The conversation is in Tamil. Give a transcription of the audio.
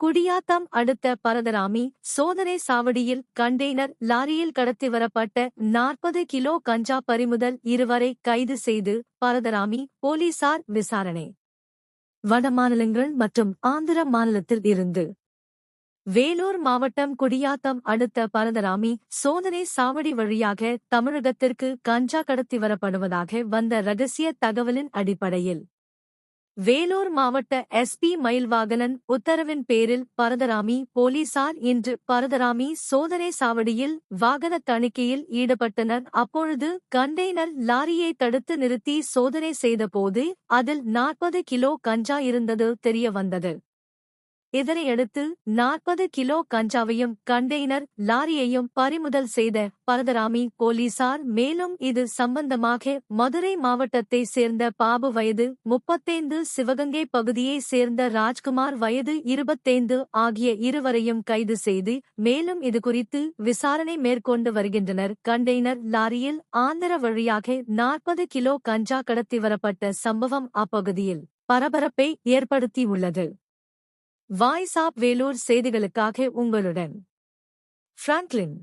குடியாத்தம் அடுத்த பரதராமி சோதனை சாவடியில் கண்டெய்னர் லாரியில் கடத்தி வரப்பட்ட நாற்பது கிலோ கஞ்சா பறிமுதல் இருவரை கைது செய்து பரதராமி போலீசார் விசாரணை. வட மாநிலங்கள் மற்றும் ஆந்திர மாநிலத்தில் இருந்து. வேலூர் மாவட்டம் குடியாத்தம் அடுத்த பரதராமி சோதனை சாவடி வழியாக தமிழகத்திற்கு கஞ்சா கடத்தி வரப்படுவதாக வந்த ரகசிய தகவலின் அடிப்படையில். வேலூர் மாவட்ட எஸ்பி மயில்வாகனன் உத்தரவின் பேரில் பரதராமி போலீசார் இன்று பரதராமி சோதனை சாவடியில் வாகன தணிக்கையில் ஈடுபட்டனர். அப்பொழுது கண்டெய்னர் லாரியை தடுத்து நிறுத்தி சோதனை செய்தபோது அதில் நாற்பது கிலோ கஞ்சா இருந்தது தெரியவந்தது. இதனையடுத்து நாற்பது கிலோ கஞ்சாவையும் கண்டெய்னர் லாரியையும் பறிமுதல் செய்த பரதராமி போலீசார் மேலும் இது சம்பந்தமாக மதுரை மாவட்டத்தை சேர்ந்த பாபு வயது முப்பத்தைந்து சிவகங்கை பகுதியைச் சேர்ந்த ராஜ்குமார் வயது இருபத்தைந்து ஆகிய இருவரையும் கைது செய்து மேலும் இதுகுறித்து விசாரணை மேற்கொண்டு வருகின்றனர். கண்டெய்னர் லாரியில் ஆந்திர வழியாக நாற்பது கிலோ கஞ்சா கடத்தி வரப்பட்ட சம்பவம் அப்பகுதியில் பரபரப்பை ஏற்படுத்தியுள்ளது. வாய்ஸ் ஆப் வேலூர் செய்திகளுக்காக உங்களுடன். பிராங்க்லின்